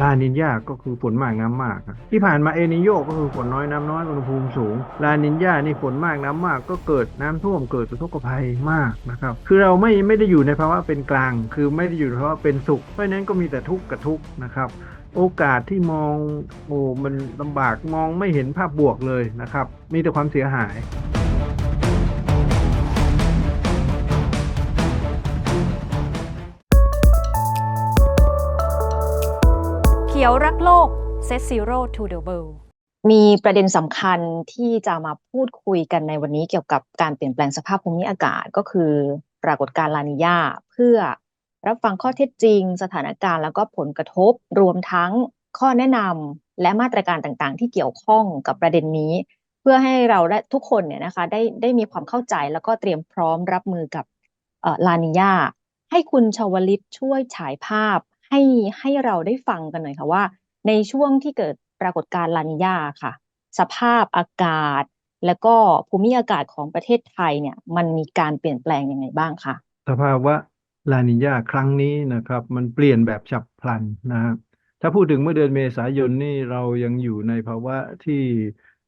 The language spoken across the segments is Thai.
ลานินยาก็คือฝนมากน้ำมากครับที่ผ่านมาเอนิโยก็คือฝนน้อยน้ำน้อยอุณหภูมิสูง ลานินยานี่ฝนมากน้ำมาก ก็เกิดน้ำท่วมเกิดอุทกภัยมากนะครับ คือเราไม่ไม่ได้อยู่ในภาวะเป็นกลาง คือไม่ได้อยู่ในภาวะเป็นสุข เพราะฉะนั้นก็มีแต่ทุกข์กับทุกข์นะครับโอกาสที่มองโอ้มันลำบากมองไม่เห็นภาพบวกเลยนะครับ มีแต่ความเสียหาย ขียวรักโลก Set Zero to the World มีประเด็นสำคัญที่จะมาพูดคุยกันในวันนี้เกี่ยวกับการเปลี่ยนแปลงสภาพภูมิอากาศก็คือ ปรากฏการณ์ลานิญาเพื่อรับฟังข้อเท็จจริง สถานการณ์แล้วก็ผลกระทบรวมทั้งข้อแนะนำและมาตรการต่างๆ ที่เกี่ยวข้องกับประเด็นนี้ เพื่อให้เราได้ทุกคนเนี่ยนะคะได้ได้มีความเข้าใจแล้วก็เตรียมพร้อมรับมือกับลานิญาให้คุณชวลิตช่วยฉายภาพ ให้ให้เราได้ฟังกันหน่อยค่ะว่า ในช่วงที่เกิดปรากฏการณ์ลานิญาค่ะ สภาพอากาศ แล้วก็ภูมิอากาศของประเทศไทยเนี่ย มันมีการเปลี่ยนแปลงยังไงบ้างคะสภาวะลานิญาครั้งนี้นะครับ มันเปลี่ยนแบบฉับพลันนะครับถ้าพูดถึงเมื่อเดือนเมษายนนี่เรายังอยู่ในภาวะที่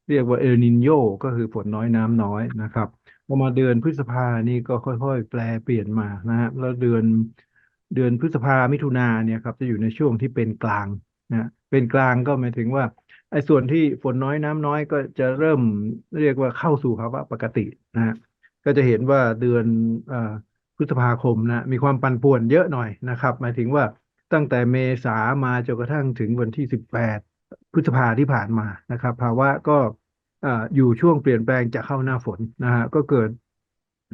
เรียกว่าเอลนินโยก็คือฝนน้อยน้ำน้อยนะครับพอมาเดือนพฤษภานี่ก็ค่อย ๆ แปลเปลี่ยนมานะฮะแล้วเดือน เดือนพฤษภามิถุนาเนี่ยครับจะอยู่ในช่วงที่เป็นกลางนะเป็นกลางก็หมายถึงว่าไอ้ส่วนที่ฝนน้อยน้ำน้อยก็จะเริ่มเรียกว่าเข้าสู่ภาวะปกตินะฮะก็จะเห็นว่าเดือนอพฤษภาคมนะมีความปั่นป่วนเยอะหน่อยนะครับ หมายถึงว่าตั้งแต่เมษามาจนกระทั่งถึงวันที่18พฤษภาที่ผ่านมานะครับ ภาวะก็อ่าอยู่ช่วงเปลี่ยนแปลงจะเข้าหน้าฝนนะฮะก็เกิด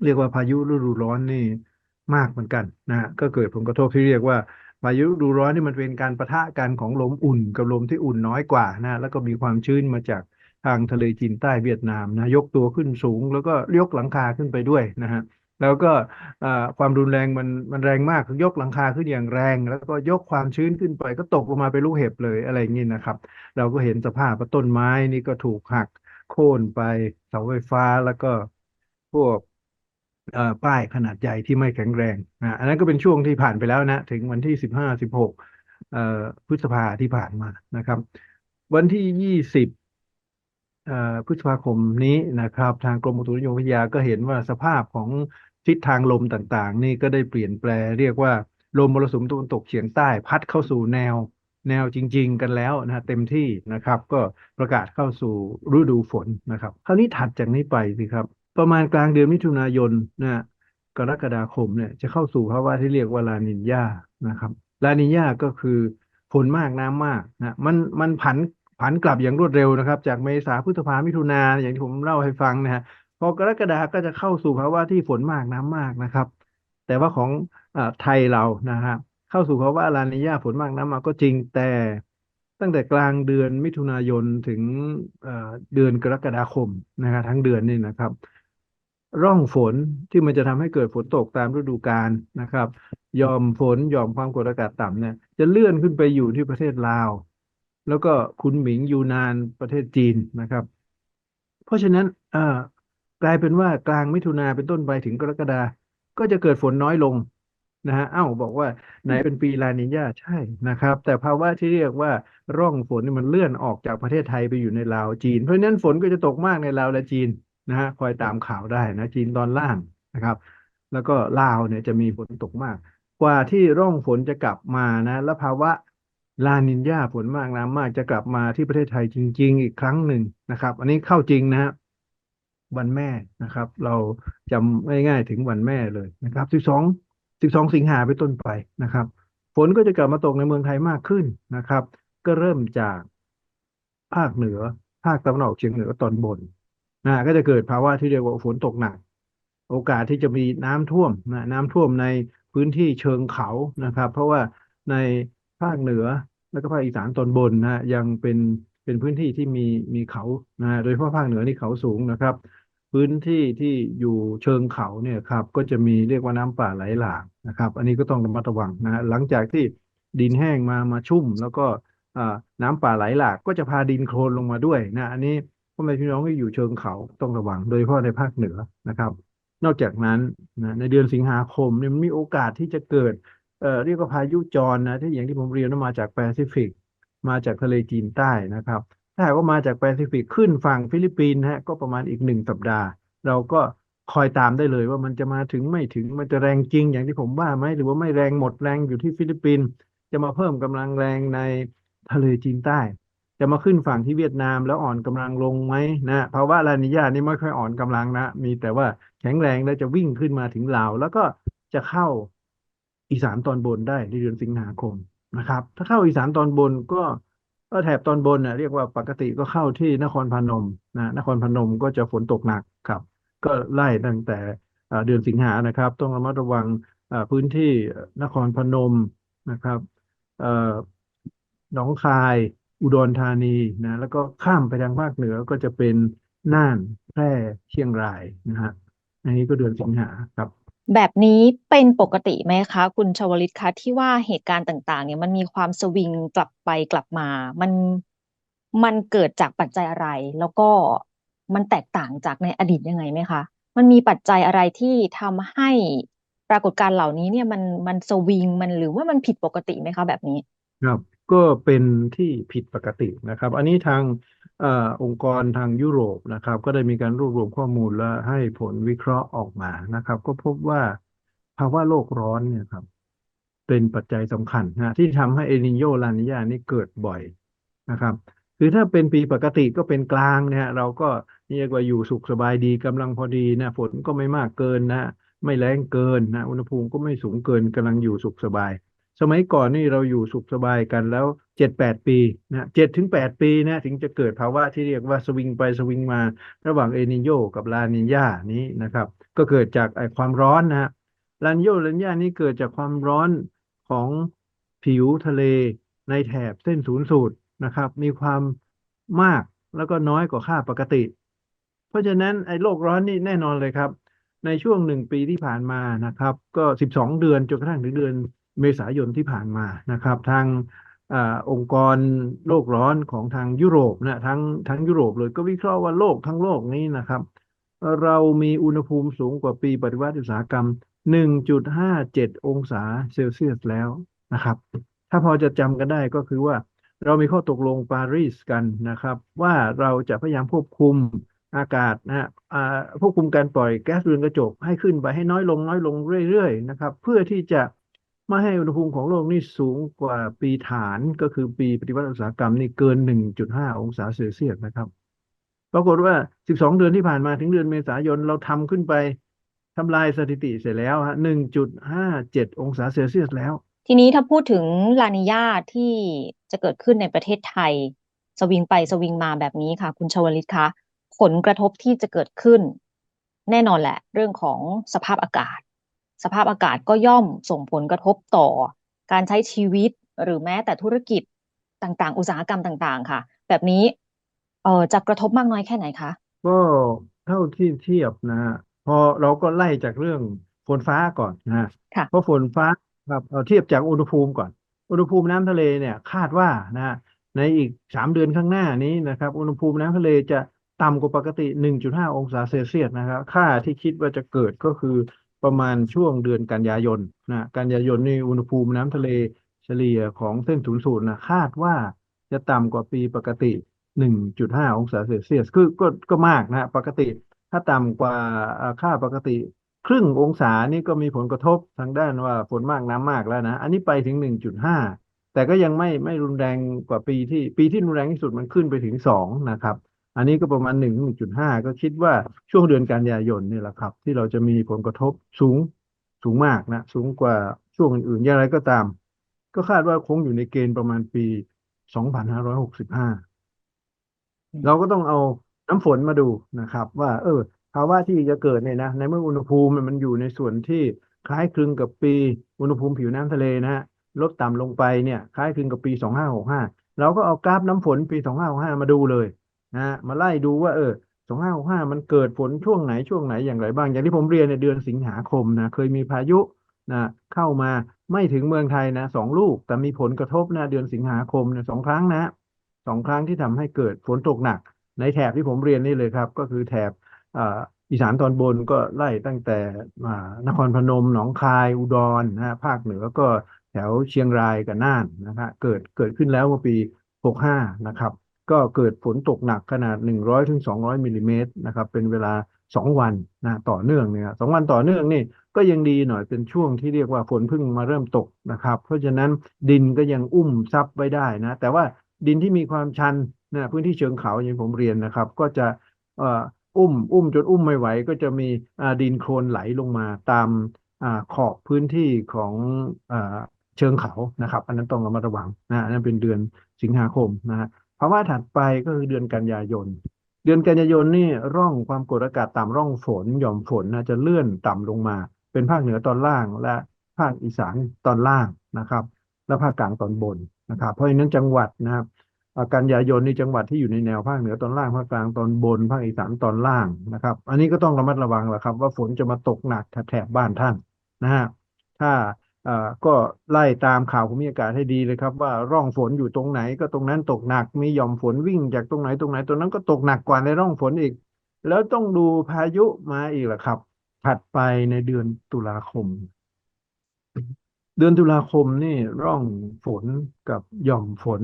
เรียกว่าพายุฤดูร้อนนี่ มากเหมือนกันนะฮะก็เกิดผลกระทบที่เรียกว่าพายุฤดูร้อนนี่มันเป็นการปะทะกันของลมอุ่นกับลมที่อุ่นน้อยกว่านะแล้วก็มีความชื้นมาจากทางทะเลจีนใต้เวียดนามนะยกตัวขึ้นสูง แล้วก็ยกหลังคาขึ้นไปด้วยนะฮะแล้วก็ความรุนแรงมันมันแรงมากยกหลังคาขึ้นอย่างแรง แล้วก็ยกความชื้นขึ้นไป ก็ตกลงมาเป็นลูกเห็บเลยอะไรอย่างนี้นะครับ เราก็เห็นสภาพต้นไม้นี่ก็ถูกหักโค่นไปเสาไฟฟ้าแล้วก็พวก ป้ายขนาดใหญ่ที่ไม่แข็งแรงนะอันนั้นก็เป็นช่วงที่ผ่านไปแล้วนะ ถึงวันที่สิบห้าสิบหกพฤษภาที่ผ่านมานะครับ วันที่ยี่สิบพฤษภาคมนี้นะครับ ทางกรมอุตุนิยมวิทยาก็เห็นว่าสภาพของทิศทางลมต่างๆ นี่ก็ได้เปลี่ยนแปลเรียกว่าลมมรสุมตะวันตกเฉียงใต้พัดเข้าสู่แนวแนวจริง ๆ กันแล้วนะเต็มที่นะครับ ก็ประกาศเข้าสู่ฤดูฝนนะครับ คราวนี้ถัดจากนี้ไปสิครับ ประมาณกลางเดือนมิถุนายนนะกรกฎาคมเนี่ยจะเข้าสู่ภาวะที่เรียกว่าลานิญญานะครับลานิญญาก็คือฝนมากน้ำมากนะมันมันผันผันกลับอย่างรวดเร็วนะครับ จากเมษาพฤษภามิถุนาอย่างที่ผมเล่าให้ฟังนะฮะพอกรกฎาก็จะเข้าสู่ภาวะที่ฝนมากน้ำมากนะครับ แต่ว่าของอไทยเรานะฮะเข้าสู่ภาวะลานิญาฝนมากน้ำมากก็จริงแต่ตั้งแต่กลางเดือนมิถุนายนถึงเอ่อเดือนกรกฎาคมนะครับทั้งเดือนนี่นะครับ ร่องฝนที่มันจะทำให้เกิดฝนตกตามฤดูกาลนะครับยอมฝนยอมความกดอากาศต่ำเนี่ย จะเลื่อนขึ้นไปอยู่ที่ประเทศลาว แล้วก็คุณหมิงยูนานประเทศจีนนะครับ เพราะฉะนั้นเอ่อกลายเป็นว่ากลางมิถุนาเป็นต้นไปถึงกรกฎาก็จะเกิดฝนน้อยลงนะฮะ เอ้า บอกว่าไหนเป็นปีลานิญาใช่นะครับ แต่ภาวะที่เรียกว่าร่องฝนนี่มันเลื่อนออกจากประเทศไทยไปอยู่ในลาวจีน เพราะฉะนั้นฝนก็จะตกมากในลาวและจีน นะฮะคอยตามข่าวได้นะจีนตอนล่างนะครับ แล้วก็ลาวเนี่ยจะมีฝนตกมาก กว่าที่ร่องฝนจะกลับมานะ แล้วภาวะลานิญญาฝนมากน้ำมากจะกลับมาที่ประเทศไทยจริง ๆ อีกครั้งหนึ่งนะครับ อันนี้เข้าจริงนะฮะวันแม่นะครับ เราจำง่ายๆถึงวันแม่เลยนะครับ12 12สิงหาไปต้นไปนะครับ ฝนก็จะกลับมาตกในเมืองไทยมากขึ้นนะครับ ก็เริ่มจากภาคเหนือ ภาคตะวันออกเฉียงเหนือตอนบน นะก็จะเกิดภาวะที่เรียกว่าฝนตกหนัก โอกาสที่จะมีน้ำท่วมนะน้ำท่วมในพื้นที่เชิงเขานะครับ เพราะว่าในภาคเหนือแล้วก็ภาคอีสานตอนบนนะยังเป็นเป็นพื้นที่ที่มีมีเขานะโดยเฉพาะภาคเหนือนี่เขาสูงนะครับ พื้นที่ที่อยู่เชิงเขาเนี่ยครับ ก็จะมีเรียกว่าน้ำป่าไหลหลากนะครับ อันนี้ก็ต้องระมัดระวังนะหลังจากที่ดินแห้งมามาชุ่ม แล้วก็น้ำป่าไหลหลากก็จะพาดินโคลนลงมาด้วยนะอันนี้ พ่อแม่พี่น้องที่อยู่เชิงเขาต้องระวัง โดยเฉพาะในภาคเหนือนะครับ นอกจากนั้นนะในเดือนสิงหาคมเนี่ยมันมีโอกาสที่จะเกิดเอ่อเรียกว่าพายุจรนะที่อย่างที่ผมเรียนว่ามาจากแปซิฟิก มาจากทะเลจีนใต้นะครับ ถ้าหากว่ามาจากแปซิฟิกขึ้นฝั่งฟิลิปปินส์ฮะก็ประมาณอีกหนึ่งสัปดาห์ เราก็คอยตามได้เลยว่ามันจะมาถึงไม่ถึงมันจะแรงจริงอย่างที่ผมว่าไหมหรือว่าไม่แรงหมดแรงอยู่ที่ฟิลิปปินส์จะมาเพิ่มกำลังแรงในทะเลจีนใต้ จะมาขึ้นฝั่งที่เวียดนามแล้วอ่อนกำลังลงไหมนะภาวะลานิญานี่ไม่ค่อยอ่อนกำลังนะ มีแต่ว่าแข็งแรงแล้วจะวิ่งขึ้นมาถึงลาว แล้วก็จะเข้าอีสานตอนบนได้ในเดือนสิงหาคมนะครับ ถ้าเข้าอีสานตอนบนก็ก็แถบตอนบนน่ะเรียกว่าปกติก็เข้าที่นครพนมนะนครพนมก็จะฝนตกหนักครับ ก็ไล่ตั้งแต่เดือนสิงหานะครับ ต้องระมัดระวังพื้นที่นครพนมนะครับหนองคาย อุดรธานีนะแล้วก็ข้ามไปทางภาคเหนือก็จะเป็นน่านแพร่เชียงรายนะฮะอันนี้ก็เดือนสิงหาครับ แบบนี้เป็นปกติไหมคะ คุณชวลิตคะที่ว่าเหตุการณ์ต่าง ๆ เนี่ยมันมีความสวิงกลับไปกลับมา มันมันเกิดจากปัจจัยอะไร แล้วก็มันแตกต่างจากในอดีตยังไงไหมคะ มันมีปัจจัยอะไรที่ทำให้ปรากฏการณ์เหล่านี้เนี่ยมันมันสวิงมันหรือว่ามันผิดปกติไหมคะ แบบนี้ ครับ ก็เป็นที่ผิดปกตินะครับ อันนี้ทางอองค์กรทางยุโรปนะครับ ก็ได้มีการรวบรวมข้อมูลและให้ผลวิเคราะห์ออกมานะครับ ก็พบว่าภาวะโลกร้อนเนี่ยครับ เป็นปัจจัยสำคัญนะที่ทำให้เอลนิโยลานิญานี่เกิดบ่อยนะครับ คือถ้าเป็นปีปกติก็เป็นกลางเนี่ยเราก็เรียกว่าอยู่สุขสบายดีกำลังพอดีนะฝนก็ไม่มากเกินนะไม่แรงเกินนะอุณหภูมิก็ไม่สูงเกินกำลังอยู่สุขสบาย สมัยก่อนนี่เราอยู่สุขสบายกันแล้วเจ็ดแปดปีนะเจ็ดถึงแปดปีนะถึงจะเกิดภาวะที่เรียกว่าสวิงไปสวิงมา ระหว่างเอนิโยกับลานิญานี้นะครับ ก็เกิดจากไอ้ความร้อนนะฮะลานิโยลานิญานี้เกิดจากความร้อนของผิวทะเลในแถบเส้นศูนย์สูตรนะครับ มีความมากแล้วก็น้อยกว่าค่าปกติ เพราะฉะนั้นไอ้โลกร้อนนี่แน่นอนเลยครับ ในช่วงหนึ่งปีที่ผ่านมานะครับ ก็สิบสองเดือนจนกระทั่งถึงเดือน เมษายนที่ผ่านมานะครับ ทางอาองค์กรโลกร้อนของทางยุโรปนะทั้งทั้งยุโรปเลยก็วิเคราะห์ว่าโลกทั้งโลกนี้นะครับ เรามีอุณหภูมิสูงกว่าปีปฏิวัติอุตสาหกรรม 1.57 องศาเซลเซียสแล้วนะครับ ถ้าพอจะจำกันได้ก็คือว่าเรามีข้อตกลงปารีสกันนะครับ ว่าเราจะพยายามควบคุมอากาศนะฮะควบคุมการปล่อยแก๊สเรือนกระจกให้ขึ้นไปให้น้อยลงน้อยลงเรื่อยๆนะครับ เพื่อที่จะ ไม่ให้อุณหภูมิของโลกนี่สูงกว่าปีฐานก็คือปีปฏิวัติอุตสาหกรรมนี่เกิน 1.5 องศาเซลเซียสนะครับ ปรากฏว่า 12 เดือนที่ผ่านมาถึงเดือนเมษายนเราทำขึ้นไปทำลายสถิติเสร็จแล้วฮะ 1.57 องศาเซลเซียสแล้ว ทีนี้ถ้าพูดถึงลานิญาที่จะเกิดขึ้นในประเทศไทย สวิงไปสวิงมาแบบนี้ค่ะ คุณชวลิตคะ ผลกระทบที่จะเกิดขึ้น แน่นอนแหละ เรื่องของสภาพอากาศ สภาพอากาศก็ย่อมส่งผลกระทบต่อ การใช้ชีวิตหรือแม้แต่ธุรกิจต่างๆ อุตสาหกรรมต่างๆ ค่ะ แบบนี้เอ่อจะกระทบมากน้อยแค่ไหนคะก็เท่าที่เทียบนะฮะพอเราก็ไล่จากเรื่องฝนฟ้าก่อนนะฮะค่ะเพราะฝนฟ้าครับเอาเทียบจากอุณหภูมิก่อน อุณหภูมิน้ำทะเลเนี่ยคาดว่านะฮะในอีกสามเดือนข้างหน้านี้นะครับ อุณหภูมิน้ำทะเลจะต่ำกว่าปกติ 1.5 องศาเซลเซียสนะครับ ค่าที่คิดว่าจะเกิดก็คือ ประมาณช่วงเดือนกันยายนนะกันยายนนี่อุณหภูมิน้ำทะเลเฉลี่ยของเส้นศูนย์สูตรนะคาดว่าจะต่ำกว่าปีปกติ 1.5 องศาเซลเซียสคือก็ก็มากนะปกติ ถ้าต่ำกว่าอ่าค่าปกติ ครึ่งองศานี่ก็มีผลกระทบทางด้านว่าฝนมากน้ำมากแล้วนะ อันนี้ไปถึง 1.5 แต่ก็ยังไม่ไม่รุนแรงกว่าปีที่ปีที่รุนแรงที่สุดมันขึ้นไปถึง 2 นะครับ อันนี้ก็ประมาณ1 1.5ก็คิดว่าช่วงเดือนกันยายนนี่แหละครับ ที่เราจะมีผลกระทบสูงสูงมากนะ สูงกว่าช่วงอื่นๆอย่างไรก็ตาม ก็คาดว่าคงอยู่ในเกณฑ์ประมาณปี2565เราก็ต้องเอาน้ำฝนมาดูนะครับ ว่า เออภาวะที่จะเกิดเนี่ยนะในเมื่ออุณหภูมิมันอยู่ในส่วนที่คล้ายคลึงกับปีอุณหภูมิผิวน้ำทะเลนะฮะลดต่ำลงไปเนี่ย คล้ายคลึงกับปี 2565 เราก็เอากราฟน้ำฝนปี 2565 มาดูเลย นะมาไล่ดูว่า เออ2565มันเกิดฝนช่วงไหนช่วงไหนอย่างไรบ้าง อย่างที่ผมเรียนในเดือนสิงหาคมนะเคยมีพายุนะเข้ามาไม่ถึงเมืองไทยนะสองลูก แต่มีผลกระทบนะเดือนสิงหาคมเนี่ยสองครั้งนะสองครั้งที่ทำให้เกิดฝนตกหนัก ในแถบที่ผมเรียนนี่เลยครับ ก็คือแถบอ,อีสานตอนบนก็ไล่ตั้งแต่นครพนมหนองคายอุดรนะฮะภาคเหนือก็แถวเชียงรายกับน่านนะฮะเกิดเกิดขึ้นแล้วเมื่อปี 65 นะครับ ก็เกิดฝนตกหนักขนาด 100ถึง200มิลลิเมตรนะครับเป็นเวลา 2 วันนะต่อเนื่องเนี่ยสองวันต่อเนื่องนี่ก็ยังดีหน่อยเป็นช่วงที่เรียกว่าฝนเพิ่งมาเริ่มตกนะครับ เพราะฉะนั้นดินก็ยังอุ้มซับไว้ได้นะแต่ว่าดินที่มีความชันนะพื้นที่เชิงเขาอย่างผมเรียนนะครับ ก็จะอุ้มอุ้มจนอุ้มไม่ไหว ก็จะมีดินโคลนไหลลงมาตามอขอบพื้นที่ของอเชิงเขานะครับ อันนั้นต้องระมัดระวังนะอันนั้นเป็นเดือนสิงหาคมนะฮะ ภาวะถัดไปก็คือเดือนกันยายน เดือนกันยายนนี่ร่องความกดอากาศต่ำร่องฝนหย่อมฝนนะจะเลื่อนต่ำลงมา เป็นภาคเหนือตอนล่างและภาคอีสานตอนล่างนะครับ และภาคกลางตอนบนนะครับ เพราะฉะนั้นจังหวัดนะครับกันยายนนี่จังหวัดที่อยู่ในแนวภาคเหนือตอนล่างภาคกลางตอนบน ภาคอีสานตอนล่างนะครับ อันนี้ก็ต้องระมัดระวังแหละครับ ว่าฝนจะมาตกหนักแถบบ้านท่านนะฮะถ้า อ่อก็ไล่ตามข่าวภูมิอากาศให้ดีเลยครับ ว่าร่องฝนอยู่ตรงไหนก็ตรงนั้นตกหนักมีหย่อมฝนวิ่งจากตรงไหนตรงไหนตรงนั้นก็ตกหนักกว่าในร่องฝนอีก แล้วต้องดูพายุมาอีกแหละครับ ถัดไปในเดือนตุลาคม เดือนตุลาคมนี่ร่องฝนกับหย่อมฝน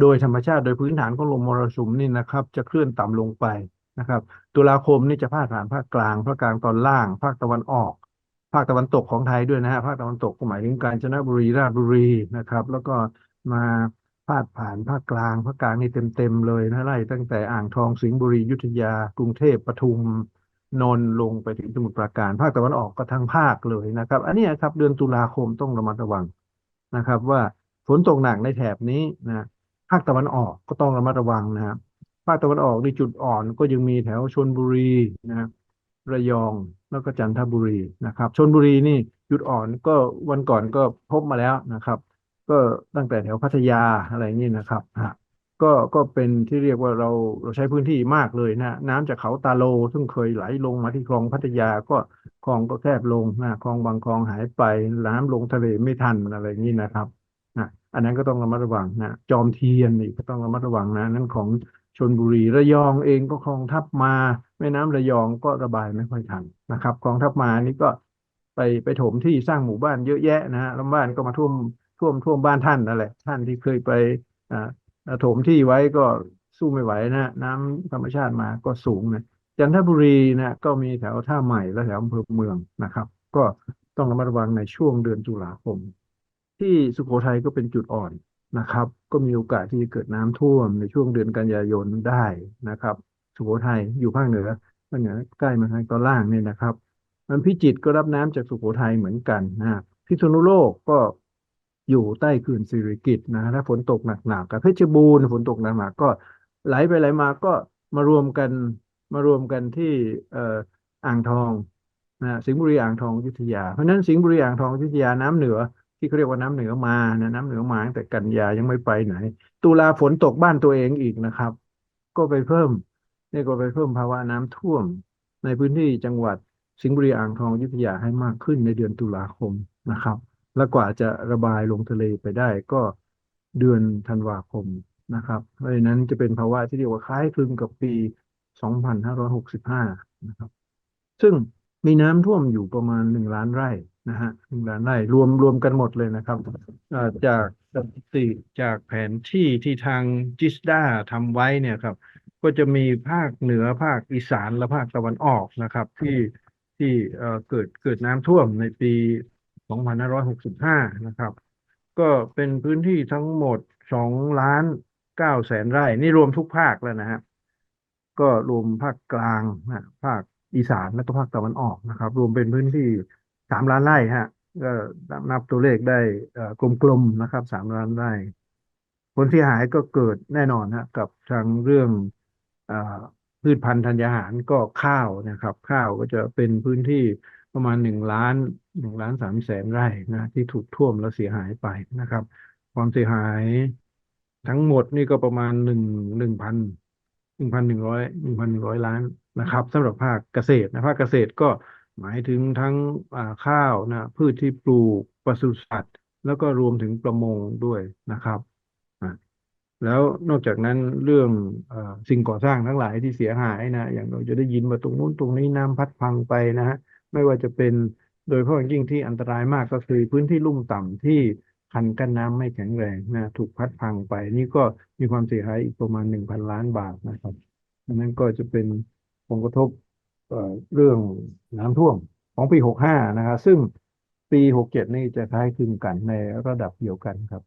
โดยธรรมชาติโดยพื้นฐานของลมมรสุมนี่นะครับ จะเคลื่อนต่ำลงไปนะครับ ตุลาคมนี่จะพาดผ่านภาคกลางภาคกลางตอนล่าง ภาคตะวันออก ภาคตะวันตกของไทยด้วยนะฮะภาคตะวันตกก็หมายถึงกาญจนบุรีราชบุรีนะครับ แล้วก็มาพาดผ่านภาคกลางภาคกลางนี่เต็มๆเลยนะไล่ตั้งแต่อ่างทองสิงห์บุรียุธยา กรุงเทพปทุมนนท์ลงไปถึงสมุทรปราการ ภาคตะวันออกก็ทั้งภาคเลยนะครับ อันนี้ครับเดือนตุลาคมต้องระมัดระวังนะครับ ว่าฝนตกหนักในแถบนี้นะภาคตะวันออกก็ต้องระมัดระวังนะครับภาคตะวันออกในจุดอ่อนก็ยังมีแถวชลบุรีนะค ระยองแล้วก็จันทบุรีนะครับชลบุรีนี่จุดอ่อนก็วันก่อนก็พบมาแล้วนะครับ ก็ตั้งแต่แถวพัทยาอะไรอย่างนี้นะครับฮะก็ก็เป็นที่เรียกว่าเราเราใช้พื้นที่มากเลยนะน้ำจากเขาตาโล ซึ่งเคยไหลลงมาที่คลองพัทยาก็คลองก็แคบลงนะคลองบางคลองหายไปน้ำลงทะเลไม่ทันอะไรอย่างนี้นะครับนะอันนั้นก็ต้องระมัดระวังนะจอมเทียนนี่ก็ต้องระมัดระวังนะนั่นของ ชลบุรีระยองเองก็คลองทับมาแม่น้ำระยองก็ระบายไม่ค่อยทันนะครับคลองทับมานี่ก็ไปไปถมที่สร้างหมู่บ้านเยอะแยะนะฮะแล้วบ้านก็มาท่วมท่วมท่วมบ้านท่านนั่นแหละ ท่านที่เคยไปอ่าอ่าถมที่ไว้ก็สู้ไม่ไหวนะน้ำธรรมชาติมาก็สูงนะจันทบุรีนะก็มีแถวท่าใหม่และแถวอำเภอเมืองนะครับ ก็ต้องระมัดระวังในช่วงเดือนตุลาคม ที่สุโขทัยก็เป็นจุดอ่อน นะครับ ก็มีโอกาสที่จะเกิดน้ำท่วมในช่วงเดือนกันยายนได้นะครับสุโขทัยอยู่ภาคเหนือภาคเหนือใกล้มาทางตอนล่างเนี่ยนะครับ มันพิจิตก็รับน้ำจากสุโขทัยเหมือนกันนะพิษณุโลกก็อยู่ใต้เขื่อนสิริกิตนะถ้าฝนตกหนักๆกับเพชรบูรณ์ฝนตกหนักๆก็ไหลไปไหลมาก็มารวมกันมารวมกันที่เอ่ออ่างทองนะสิงห์บุรีอ่างทองยุธยา เพราะฉะนั้นสิงห์บุรีอ่างทองยุธยาน้ำเหนือ ที่เขาเรียกว่าน้ำเหนือมานะน้ำเหนือมาตั้งแต่กันยายังไม่ไปไหน ตุลาฝนตกบ้านตัวเองอีกนะครับ ก็ไปเพิ่มนี่ก็ไปเพิ่มภาวะน้ำท่วม ในพื้นที่จังหวัดสิงห์บุรีอ่างทองยุธยาให้มากขึ้นในเดือนตุลาคมนะครับ และกว่าจะระบายลงทะเลไปได้ก็เดือนธันวาคมนะครับ เพราะฉะนั้นจะเป็นภาวะที่เรียกว่าคล้ายคลึงกับปี 2565 นะครับ ซึ่งมีน้ำท่วมอยู่ประมาณหนึ่งล้านไร่ นะฮะหนึ่งล้านไร่รวมรวมกันหมดเลยนะครับจากสถิติจากแผนที่ที่ทางจิสดาทำไว้เนี่ยครับ ก็จะมีภาคเหนือภาคอีสานและภาคตะวันออกนะครับ ที่ที่เอ่อเกิดเกิดน้ำท่วมในปี 2565 นะครับ ก็เป็นพื้นที่ทั้งหมด 2 ล้าน9แสนไร่ นี่รวมทุกภาคแล้วนะฮะก็รวมภาคกลางนะภาคอีสานและก็ภาคตะวันออกนะครับ รวมเป็นพื้นที่ สามล้านไร่ฮะก็นับตัวเลขได้กลมๆนะครับสามล้านไร่ผลเสียหายก็เกิดแน่นอนฮะกับทางเรื่องเอ่อพืชพันธุ์ธัญญาหารก็ข้าวนะครับ ข้าวก็จะเป็นพื้นที่ประมาณหนึ่งล้านหนึ่งล้านสามแสนไร่นะที่ถูกท่วมแล้วเสียหายไปนะครับ ความเสียหายทั้งหมดนี่ก็ประมาณหนึ่งหนึ่งพันหนึ่งพันหนึ่งร้อยหนึ่งพันหนึ่งร้อยล้านนะครับสำหรับภาคเกษตรนะภาคเกษตรก็ หมายถึงทั้งข้าวนะพืชที่ปลูกปศุสัตว์ แล้วก็รวมถึงประมงด้วยนะครับ แล้วนอกจากนั้นเรื่องอสิ่งก่อสร้างทั้งหลายที่เสียหายนะอย่างเราจะได้ยินว่าตรงนู้นตรงนี้น้ำพัดพังไปนะฮะไม่ว่าจะเป็นโดยเฉพาะยิ่งที่อันตรายมากก็คือพื้นที่ลุ่มต่ำที่คันกั้นน้ำไม่แข็งแรงนะถูกพัดพังไป นี่ก็มีความเสียหายอีกประมาณหนึ่งพันล้านบาทนะครับอันนั้นก็จะเป็นผลกระทบ เรื่องน้ำท่วมของปีหกห้านะครับซึ่งปีหกเจ็ดนี่จะคล้ายคลึงกันในระดับเดียวกันครับ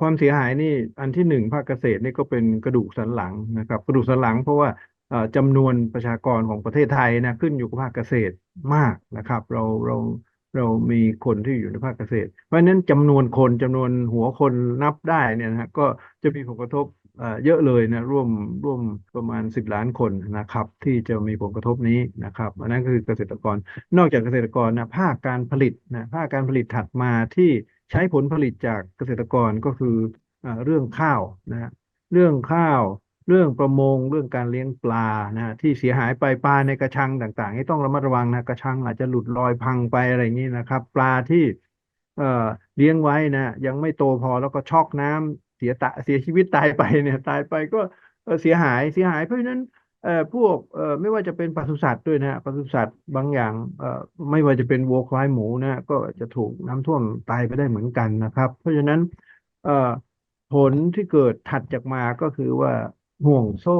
ความเสียหายนี่อันที่หนึ่งภาคเกษตรนี่ก็เป็นกระดูกสันหลังนะครับ กระดูกสันหลังเพราะว่าเอ่อจำนวนประชากรของประเทศไทยนะขึ้นอยู่กับภาคเกษตรมากนะครับ เราเราเรามีคนที่อยู่ในภาคเกษตร เพราะฉะนั้นจำนวนคนจำนวนหัวคนนับได้เนี่ยนะก็จะมีผลกระทบ เยอะเลยนะร่วมร่วมประมาณสิบล้านคนนะครับ ที่จะมีผลกระทบนี้นะครับอันนั้นคือเกษตรกรนอกจากเกษตรกรนะภาคการผลิตนะภาคการผลิตถัดมาที่ใช้ผลผลิตจากเกษตรกรก็คืออเรื่องข้าวนะเรื่องข้าวเรื่องประมงเรื่องการเลี้ยงปลานะที่เสียหายไปปลาในกระชังต่างๆนี่ต้องระมัดระวังนะกระชังอาจจะหลุดลอยพังไปอะไรอย่างนี้นะครับ ปลาที่เเลี้ยงไว้นะยังไม่โตพอแล้วก็ช็อกน้ำ เสียตะเสียชีวิตตายไปเนี่ยตายไปก็เสียหายเสียหายเพราะฉะนั้นพวกไม่ว่าจะเป็นปศุสัตว์ด้วยนะปศุสัตว์บางอย่างไม่ว่าจะเป็นวัวควายหมูนะก็จะถูกน้ำท่วมตายไปได้เหมือนกันนะครับ เพราะฉะนั้นผลที่เกิดถัดจากมาก็คือว่าห่วงโซ่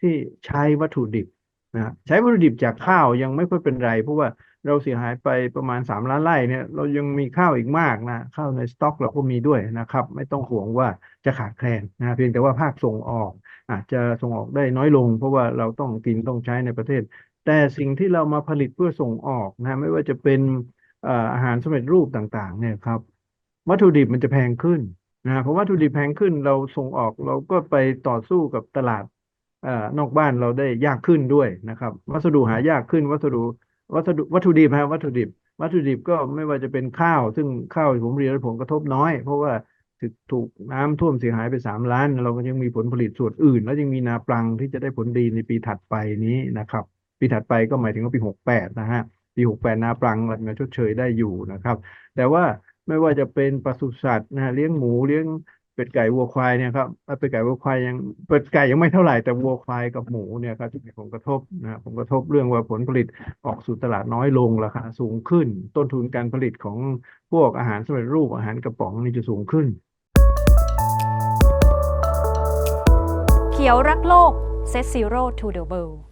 ที่ใช้วัตถุดิบนะใช้วัตถุดิบจากข้าวยังไม่ค่อยเป็นไรเพราะว่า เราเสียหายไปประมาณสามล้านไร่เนี่ย เรายังมีข้าวอีกมากนะข้าวในสต็อกเราก็มีด้วยนะครับ ไม่ต้องห่วงว่าจะขาดแคลนนะเพียงแต่ว่าภาคส่งออก อาจจะส่งออกได้น้อยลง เพราะว่าเราต้องกินต้องใช้ในประเทศ แต่สิ่งที่เรามาผลิตเพื่อส่งออกนะไม่ว่าจะเป็นอาหารสำเร็จรูปต่างๆ เนี่ยครับ วัตถุดิบมันจะแพงขึ้นนะเพราะวัตถุดิบแพงขึ้นเราส่งออกเราก็ไปต่อสู้กับตลาดอนอกบ้านเราได้ยากขึ้นด้วยนะครับ วัสดุหายากขึ้นวัสดุ วัสดุวัตถุดิบฮะวัตถุดิบ วัตถุดิบก็ไม่ว่าจะเป็นข้าว ซึ่งข้าวผมเรียนผลกระทบน้อย เพราะว่าถูกน้ำท่วมเสียหายไปสามล้าน เราก็ยังมีผลผลิตส่วนอื่น แล้วยังมีนาปลังที่จะได้ผลดีในปีถัดไปนี้นะครับ ปีถัดไปก็หมายถึงว่าปีหกแปดนะฮะปีหกแปดนาปลังเราจะชดเชยได้อยู่นะครับ แต่ว่าไม่ว่าจะเป็นปศุสัตว์นะฮะเลี้ยงหมูเลี้ยง เป็ดไก่วัวควายเนี่ยครับเอ่อเป็ดไก่วัวควายยังเป็ดไก่ยังไม่เท่าไหร่แต่วัวควายกับหมูเนี่ยครับจะมีผลกระทบนะผลกระทบเรื่องว่าผลผลิตออกสู่ตลาดน้อยลงราคาสูงขึ้น ต้นทุนการผลิตของพวกอาหารสำเร็จรูปอาหารกระป๋องนี่จะสูงขึ้น เขียวรักโลก Set Zero to the World